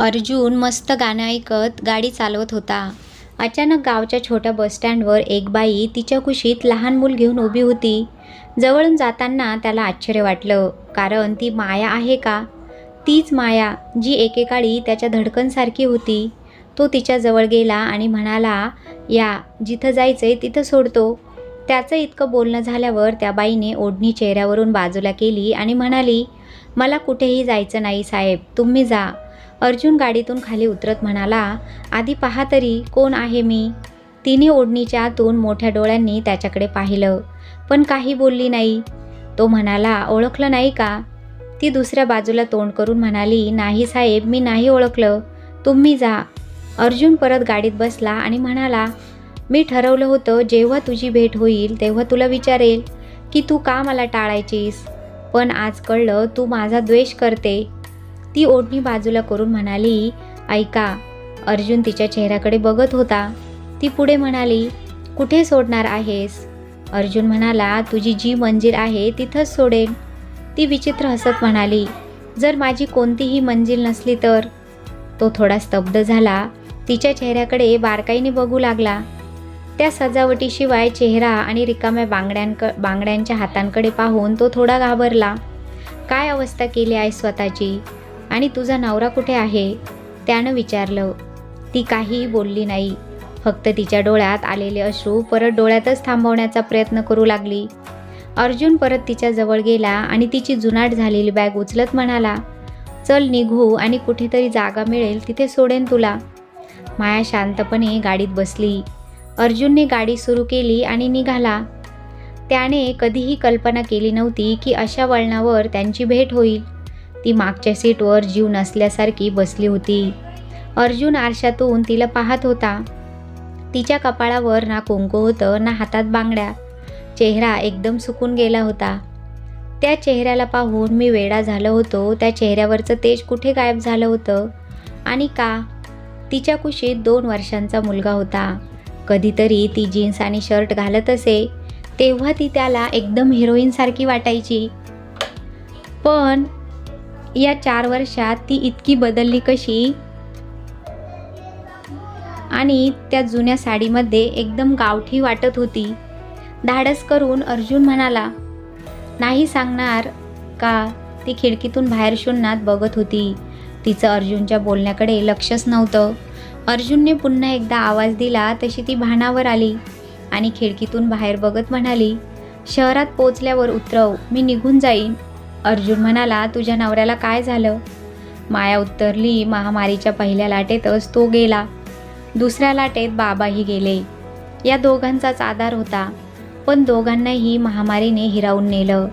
अर्जुन मस्त गाणं ऐकत गाडी चालवत होता. अचानक गावच्या छोट्या बसस्टँडवर एक बाई तिच्या कुशीत लहान मूल घेऊन उभी होती. जवळून जाताना त्याला आश्चर्य वाटलं कारण ती माया आहे का? तीच माया जी एकेकाळी त्याच्या धडकनसारखी होती. तो तिच्याजवळ गेला आणि म्हणाला या जिथं जायचंय तिथं सोडतो. त्याचं इतकं बोलणं झाल्यावर त्या बाईने ओढणी चेहऱ्यावरून बाजूला केली आणि म्हणाली मला कुठेही जायचं नाही साहेब तुम्ही जा. अर्जुन गाडीतून खाली उतरत म्हणाला आधी पहा तरी कोण आहे मी? तिने ओढणीच्या आतून मोठ्या डोळ्यांनी त्याच्याकडे पाहिलं पण काही बोलली नाही. तो म्हणाला ओळखलं नाही का? ती दुसऱ्या बाजूला तोंड करून म्हणाली नाही साहेब मी नाही ओळखलं. तुम्ही जा. अर्जुन परत गाडीत बसला आणि म्हणाला मी ठरवलं होतं जेव्हा तुझी भेट होईल तेव्हा तुला विचारेल की तू का मला टाळायचीस? पण आज कळलं तू माझा द्वेष करते. ती ओढणी बाजूला करून म्हणाली ऐका अर्जुन तिच्या चेहऱ्याकडे बघत होता. ती पुढे म्हणाली कुठे सोडणार आहेस? अर्जुन म्हणाला तुझी जी मंजिल आहे तिथंच सोडेन. ती विचित्र हसत म्हणाली जर माझी कोणतीही मंजिल नसली तर? तो थोडा स्तब्ध झाला तिच्या चेहऱ्याकडे बारकाईने बघू लागला. त्या सजावटीशिवाय चेहरा आणि रिकाम्या बांगड्यांक बांगड्यांच्या हातांकडे पाहून तो थोडा घाबरला. काय अवस्था केली आहे स्वतःची? आणि तुझा नवरा कुठे आहे? त्यानं विचारलं. ती काहीही बोलली नाही. फक्त तिच्या डोळ्यात आलेले अश्रू परत डोळ्यातच थांबवण्याचा प्रयत्न करू लागली. अर्जुन परत तिच्या जवळ गेला आणि तिची जुनाट झालेली बॅग उचलत म्हणाला चल निघू आणि कुठेतरी जागा मिळेल तिथे सोडेन तुला. माया शांतपणे गाडीत बसली. अर्जुनने गाडी सुरू केली आणि निघाला. त्याने कधीही कल्पना केली नव्हती की अशा वळणावर त्यांची भेट होईल. ती मागच्या सीटवर जीव नसल्यासारखी बसली होती. अर्जुन आरशातून तिला पाहत होता. तिच्या कपाळावर ना कुंकू होतं ना हातात बांगड्या. चेहरा एकदम सुकून गेला होता. त्या चेहऱ्याला पाहून मी वेडा झालो होतो. त्या चेहऱ्यावरचं तेज कुठे गायब झालं होतं? आणि का? तिच्या कुशीत दोन वर्षांचा मुलगा होता. कधीतरी ती जीन्स आणि शर्ट घालत असे तेव्हा ती त्याला एकदम हिरोईनसारखी वाटायची. पण या चार वर्षात ती इतकी बदलली कशी? आणि त्या जुन्या साडीमध्ये एकदम गावठी वाटत होती. धाडस करून अर्जुन म्हणाला नाही सांगणार का ती खिडकीतून बाहेर शून्यात बघत होती? तिचं अर्जुनच्या बोलण्याकडे लक्षच नव्हतं. अर्जुनने पुन्हा एकदा आवाज दिला तशी ती भानावर आली आणि खिडकीतून बाहेर बघत म्हणाली शहरात पोचल्यावर उतरव मी निघून जाईन. अर्जुन म्हणाला तुझ्या नवऱ्याला काय झालं? माया उत्तरली महामारीच्या पहिल्या लाटेतच तो गेला. दुसऱ्या लाटेत बाबाही गेले. या दोघांचाच आधार होता. पण दोघांनाही महामारीने हिरावून नेलं.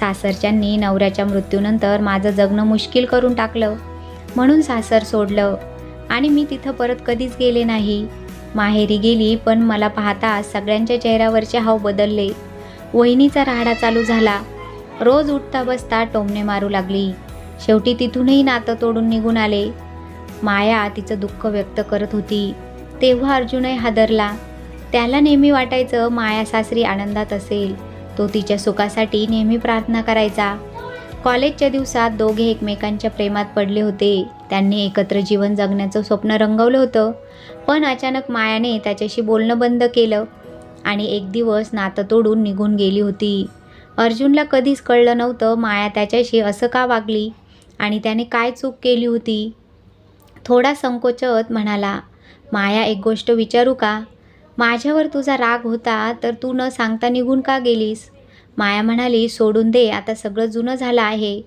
सासरच्यांनी नवऱ्याच्या मृत्यूनंतर माझं जगणं मुश्किल करून टाकलं. म्हणून सासर सोडलं. आणि मी तिथं परत कधीच गेले नाही. माहेरी गेली पण मला पाहता सगळ्यांच्या चेहऱ्यावरचे हाव बदलले. वहिनीचा राहाडा चालू झाला. रोज उठता बसता टोमणे मारू लागली. शेवटी तिथूनही नातं तोडून निघून आले. माया तिचं दुःख व्यक्त करत होती. तेव्हा अर्जुनही हादरला. त्याला नेहमी वाटायचं माया सासरी आनंदात असेल. तो तिच्या सुखासाठी नेहमी प्रार्थना करायचा. कॉलेजच्या दिवसात दोघे एकमेकांच्या प्रेमात पडले होते. त्यांनी एकत्र जीवन जगण्याचं स्वप्न रंगवलं होतं. पण अचानक मायाने त्याच्याशी बोलणं बंद केलं आणि एक दिवस नातं तोडून निघून गेली होती. अर्जुनला कधीच कळलं नव्हतं माया त्याच्याशी असं का वागली? आणि त्याने काय चूक केली होती? थोडा संकोचत म्हणाला माया एक गोष्ट विचारू का? माझ्यावर तुझा राग होता तर तू न सांगता निघून का गेलीस? माया म्हणाली सोडून दे आता सगळं जुनं झालं आहे.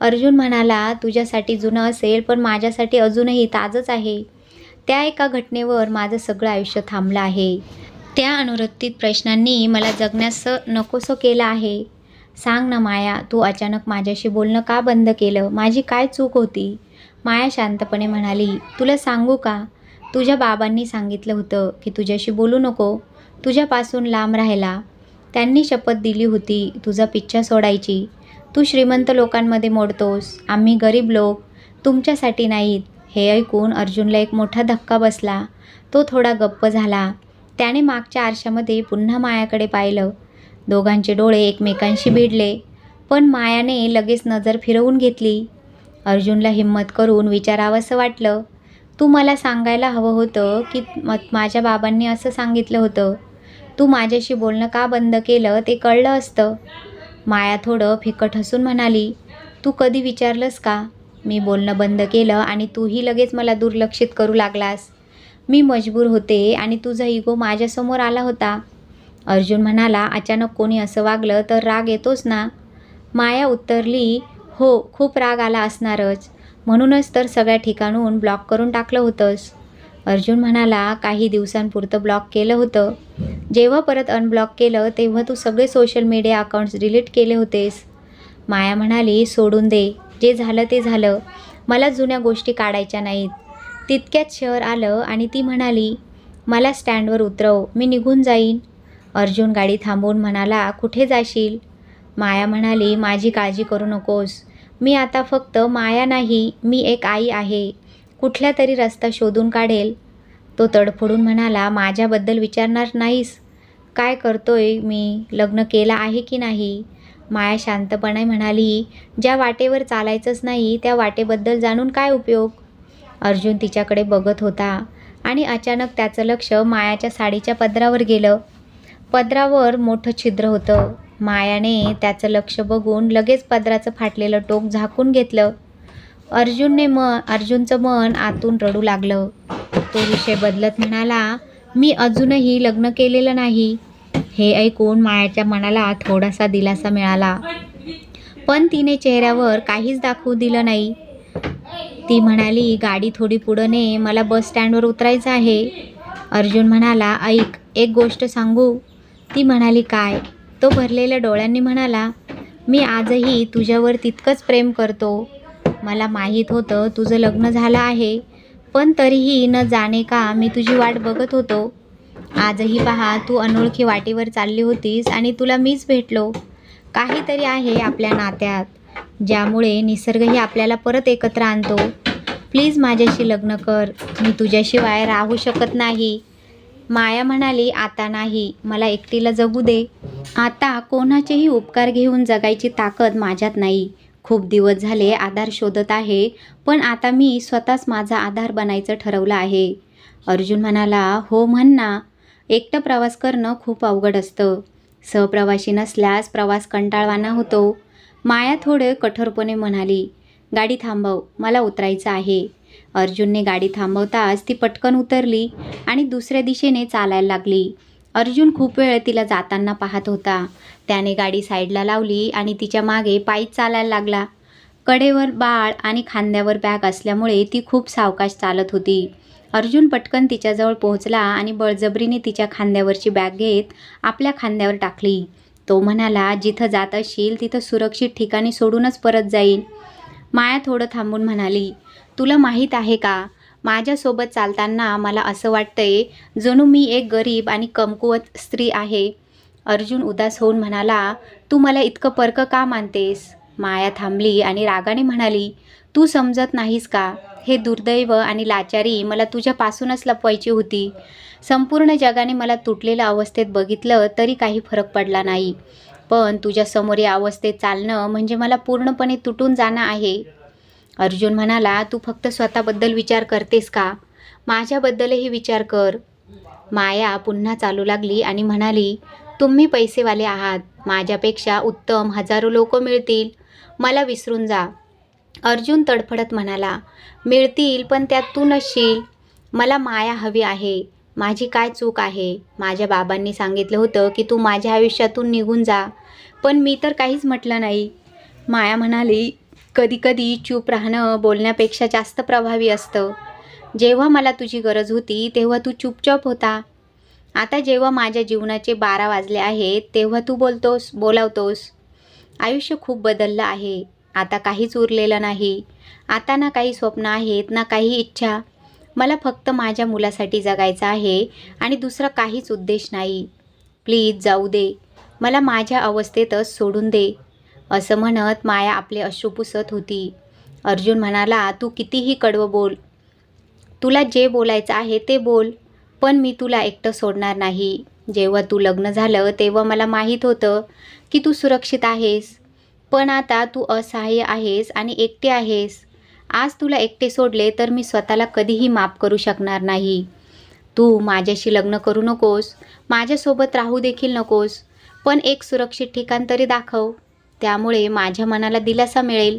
अर्जुन म्हणाला तुझ्यासाठी जुनं असेल पण माझ्यासाठी अजूनही ताजंच आहे. त्या एका घटनेवर माझं सगळं आयुष्य थांबलं आहे. त्या अनुरक्तित प्रश्नांनी मला जगण्यास नकोसं केलं आहे. सांग ना माया तू अचानक माझ्याशी बोलणं का बंद केलं? माझी काय चूक होती? माया शांतपणे म्हणाली तुला सांगू का? तुझ्या बाबांनी सांगितलं होतं की तुझ्याशी बोलू नको. तुझ्यापासून लांब राहायला त्यांनी शपथ दिली होती तुझा पिच्छा सोडायची. तू श्रीमंत लोकांमध्ये मोडतोस. आम्ही गरीब लोक. तुमच्यासाठी नाहीत. हे ऐकून अर्जुनला एक मोठा धक्का बसला. तो थोडा गप्प झाला. त्याने मागच्या आरशामध्ये पुन्हा मायाकडे पाहिलं. दोघांचे डोळे एकमेकांशी भिडले पण मायाने लगेच नजर फिरवून घेतली. अर्जुनला हिंमत करून विचारावंसं वाटलं. तू मला सांगायला हवं होतं की माझ्या बाबांनी असं सांगितलं होतं. तू माझ्याशी बोलणं का बंद केलं ते कळलं असतं. माया थोडं फिकट हसून म्हणाली तू कधी विचारलंस का? मी बोलणं बंद केलं आणि तूही लगेच मला दुर्लक्षित करू लागलास. मी मजबूर होते आणि तुझा इगो माझ्यासमोर आला होता. अर्जुन म्हणाला अचानक कोणी असं वागलं तर राग येतोच ना? माया उत्तरली हो खूप राग आला असणारच. म्हणूनच तर सगळ्या ठिकाणून ब्लॉक करून टाकलं होतंस. अर्जुन म्हणाला काही दिवसांपुरतं ब्लॉक केलं होतं. जेव्हा परत अनब्लॉक केलं तेव्हा तू सगळे सोशल मीडिया अकाउंट्स डिलीट केले होतेस. माया म्हणाली सोडून दे. जे झालं ते झालं. मला जुन्या गोष्टी काढायच्या नाहीत. तितक्यात शहर आलं आणि ती म्हणाली मला स्टँडवर उतरव मी निघून जाईन. अर्जुन गाडी थांबवून म्हणाला कुठे जाशील? माया म्हणाली माझी काळजी करू नकोस. मी आता फक्त माया नाही मी एक आई आहे. कुठल्या तरी रस्ता शोधून काढेल. तो तडफडून म्हणाला माझ्याबद्दल विचारणार नाहीस. काय करतोय मी? लग्न केलं आहे की नाही? माया शांतपणे म्हणाली ज्या वाटेवर चालायचंच नाही त्या वाटेबद्दल जाणून काय उपयोग? अर्जुन तिच्याकडे बघत होता आणि अचानक त्याचं लक्ष मायाच्या साडीच्या पदरावर गेलं. पदरावर मोठं छिद्र होतं. मायाने त्याचं लक्ष बघून लगेच पदराचं फाटलेलं टोक झाकून घेतलं. अर्जुनने म अर्जुनचं मन आतून रडू लागलं. तो विषय बदलत म्हणाला मी अजूनही लग्न केलेलं नाही. हे ऐकून मायाच्या मनाला थोडासा दिलासा मिळाला. पण तिने चेहऱ्यावर काहीच दाखवू दिलं नाही. ती म्हणाली गाडी थोडी पुढं ने मला बस स्टँडवर उतरायचं आहे. अर्जुन म्हणाला ऐक एक गोष्ट सांगू. ती म्हणाली काय? तो भरलेल्या डोळ्यांनी म्हणाला मी आजही तुझ्यावर तितकंच प्रेम करतो. मला माहीत होतं तुझं लग्न झालं आहे पण तरीही न जाणे का मी तुझी वाट बघत होतो. आजही पहा तू अनोळखी वाटेवर चालली होतीस आणि तुला मीच भेटलो. काहीतरी आहे आपल्या नात्यात. ज्यामुळे निसर्गही आपल्याला परत एकत्र आणतो. प्लीज माझ्याशी लग्न कर. मी तुझ्याशिवाय राहू शकत नाही. माया म्हणाली आता नाही. मला एकटीला जगू दे. आता कोणाचेही उपकार घेऊन जगायची ताकद माझ्यात नाही. खूप दिवस झाले आधार शोधत आहे पण आता मी स्वतःच माझा आधार बनायचं ठरवलं आहे. अर्जुन म्हणाला हो म्हण ना. एकटं प्रवास करणं खूप अवघड असतं. सहप्रवासी नसल्यास प्रवास कंटाळवाना होतो. माया थोडं कठोरपणे म्हणाली गाडी थांबव मला उतरायचं आहे. अर्जुनने गाडी थांबवताच ती पटकन उतरली आणि दुसऱ्या दिशेने चालायला लागली. अर्जुन खूप वेळ तिला जाताना पाहत होता. त्याने गाडी साईडला लावली आणि तिच्यामागे पायीच चालायला लागला. कडेवर बाळ आणि खांद्यावर बॅग असल्यामुळे ती खूप सावकाश चालत होती. अर्जुन पटकन तिच्याजवळ पोहोचला आणि बळजबरीने तिच्या खांद्यावरची बॅग घेत आपल्या खांद्यावर टाकली. तो म्हणाला जिथं जात असशील तिथं सुरक्षित ठिकाणी सोडूनच परत जाईन. माया थोडं थांबून म्हणाली तुला माहीत आहे का माझ्यासोबत चालताना मला असं वाटतंय जणू मी एक गरीब आणि कमकुवत स्त्री आहे. अर्जुन उदास होऊन म्हणाला तू मला इतकं परकं का मानतेस? माया थांबली आणि रागाने म्हणाली तू समजत नाहीस का? हे दुर्दैव आणि लाचारी मला तुझ्यापासूनच लपवायची होती. संपूर्ण जगाने मला तुटलेल्या अवस्थेत बघितलं तरी काही फरक पडला नाही. पण तुझ्यासमोर या अवस्थेत चालणं म्हणजे मला पूर्णपणे तुटून जाणं आहे. अर्जुन म्हणाला तू फक्त स्वतःबद्दल विचार करतेस का? माझ्याबद्दलही विचार कर. माया पुन्हा चालू लागली आणि म्हणाली तुम्ही पैसेवाले आहात. माझ्यापेक्षा उत्तम हजारो लोक मिळतील. मला विसरून जा. अर्जुन तडफडत म्हणाला मिळतील पण त्यात तू नसशील मला माया हवी आहे. माझी काय चूक आहे? माझ्या बाबांनी सांगितलं होतं की तू माझ्या आयुष्यातून निघून जा. पण मी तर काहीच म्हटलं नाही. माया म्हणाली कधीकधी चूप राहणं बोलण्यापेक्षा जास्त प्रभावी असतं. जेव्हा मला तुझी गरज होती तेव्हा तू चुपचाप होता. आता जेव्हा माझ्या जीवनाचे बारा वाजले आहेत तेव्हा तू बोलतोस बोलावतोस. आयुष्य खूप बदललं आहे. आता काहीच उरलेलं नाही. आता ना काही स्वप्न आहेत ना काही इच्छा. मला फक्त माझ्या मुलासाठी जगायचं आहे आणि दुसरा काहीच उद्देश नाही. प्लीज जाऊ दे. मला माझ्या अवस्थेतच सोडून दे. असं म्हणत माया आपले अश्रू पुसत होती. अर्जुन म्हणाला तू कितीही कडवं बोल. तुला जे बोलायचं आहे ते बोल. पण मी तुला एकटं सोडणार नाही. जेव्हा तू लग्न झालं तेव्हा मला माहीत होतं की तू सुरक्षित आहेस. पण आता तू असहाय्य आहेस आणि एकटे आहेस. आज तुला एकटे सोडले तर मी स्वतःला कधीही माफ करू शकणार नाही. तू माझ्याशी लग्न करू नकोस. माझ्यासोबत राहू देखील नकोस. पण एक सुरक्षित ठिकाण तरी दाखव. त्यामुळे माझ्या मनाला दिलासा मिळेल.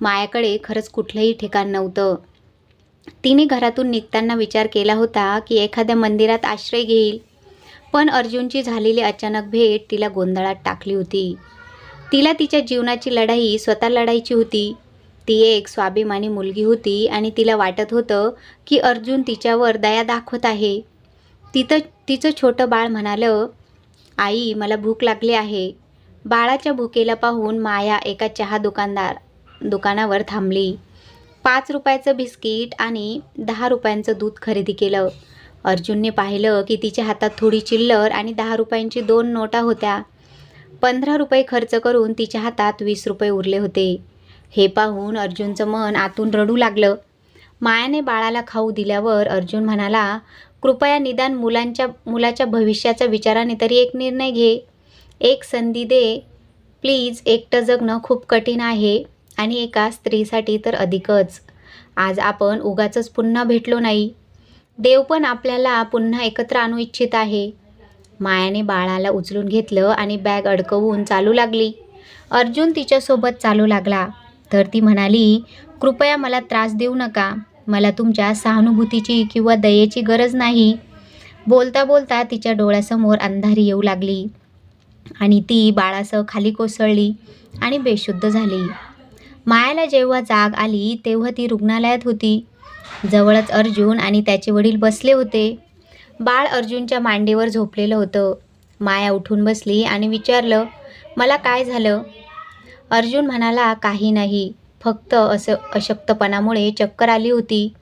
मायाकडे खरंच कुठलंही ठिकाण नव्हतं. तिने घरातून निघताना विचार केला होता की एखाद्या मंदिरात आश्रय घेईल. पण अर्जुनची झालेली अचानक भेट तिला गोंधळात टाकली होती. तिला तिच्या जीवनाची लढाई स्वतः लढायची होती. ती एक स्वाभिमानी मुलगी होती आणि तिला वाटत होतं की अर्जुन तिच्यावर दया दाखवत आहे. तिथं तिचं छोटं बाळ म्हणालं आई मला भूक लागली आहे. बाळाच्या भुकेला पाहून माया एका चहा दुकानदार दुकानावर थांबली. पाच रुपयाचं बिस्किट आणि दहा रुपयांचं दूध खरेदी केलं. अर्जुनने पाहिलं की तिच्या हातात थोडी चिल्लर आणि दहा रुपयांची दोन नोटा होत्या. पंधरा रुपये खर्च करून तिच्या हातात वीस रुपये उरले होते. हे पाहून अर्जुनचं मन आतून रडू लागलं. मायाने बाळाला खाऊ दिल्यावर अर्जुन म्हणाला कृपया निदान मुलांच्या मुलाच्या भविष्याच्या विचाराने तरी एक निर्णय घे. एक संधी दे. प्लीज एकटं जगणं खूप कठीण आहे आणि एका स्त्रीसाठी तर अधिकच. आज आपण उगाचच पुन्हा भेटलो नाही. देव पण आपल्याला पुन्हा एकत्र आणू इच्छित आहे. मायाने बाळाला उचलून घेतलं आणि बॅग अडकवून चालू लागली. अर्जुन तिच्यासोबत चालू लागला. तर ती म्हणाली कृपया मला त्रास देऊ नका. मला तुमच्या सहानुभूतीची किंवा दयेची गरज नाही. बोलता बोलता तिच्या डोळ्यासमोर अंधारी येऊ लागली आणि ती बाळासह खाली कोसळली आणि बेशुद्ध झाली. मायाला जेव्हा जाग आली तेव्हा ती रुग्णालयात होती. जवळच अर्जुन आणि त्याचे वडील बसले होते. बाळ अर्जुनच्या मांडीवर झोपलेलं होतं. माया उठून बसली आणि विचारलं मला काय झालं? अर्जुन म्हणाला काही नाही. फक्त असं अशक्तपणामुळे चक्कर आली होती.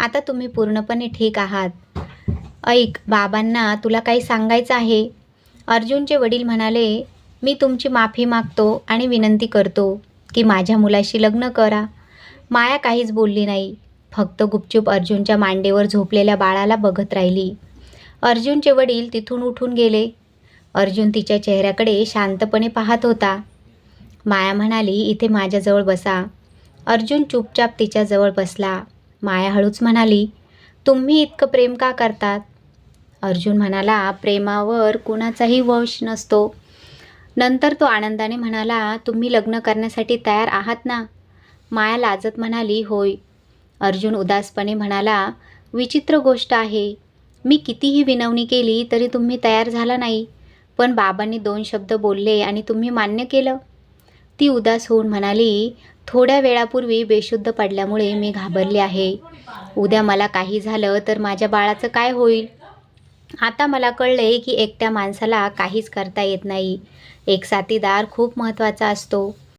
आता तुम्ही पूर्णपणे ठीक आहात. ऐक बाबांना तुला काही सांगायचं आहे? अर्जुनचे वडील म्हणाले मी तुमची माफी मागतो आणि विनंती करतो की माझ्या मुलाशी लग्न करा. माया काहीच बोलली नाही. फक्त गुपचूप अर्जुनच्या मांडीवर झोपलेल्या बाळाला बघत राहिली. अर्जुनचे वडील तिथून उठून गेले. अर्जुन तिच्या चेहऱ्याकडे शांतपणे पाहत होता. माया म्हणाली इथे माझ्याजवळ बसा. अर्जुन चुपचाप तिच्याजवळ बसला. माया हळूच म्हणाली तुम्ही इतकं प्रेम का करतात? अर्जुन म्हणाला प्रेमावर कुणाचाही वश नसतो. नंतर तो आनंदाने म्हणाला तुम्ही लग्न करण्यासाठी तयार आहात ना? माया लाजत म्हणाली होय. अर्जुन उदासपणे म्हणाला विचित्र गोष्ट आहे. मी कितीही विनवणी केली तरी तुम्ही तयार झाला नाही. पण बाबांनी दोन शब्द बोलले आणि तुम्ही मान्य केलं. ती उदास होऊन म्हणाली थोड्या वेळापूर्वी बेशुद्ध पडल्यामुळे मी घाबरले आहे. उद्या मला काही झालं तर माझ्या बाळाचं काय होईल? आता मला कळले की एकट्या माणसाला काहीच करता येत नाही. एक साथीदार खूप महत्त्वाचा असतो.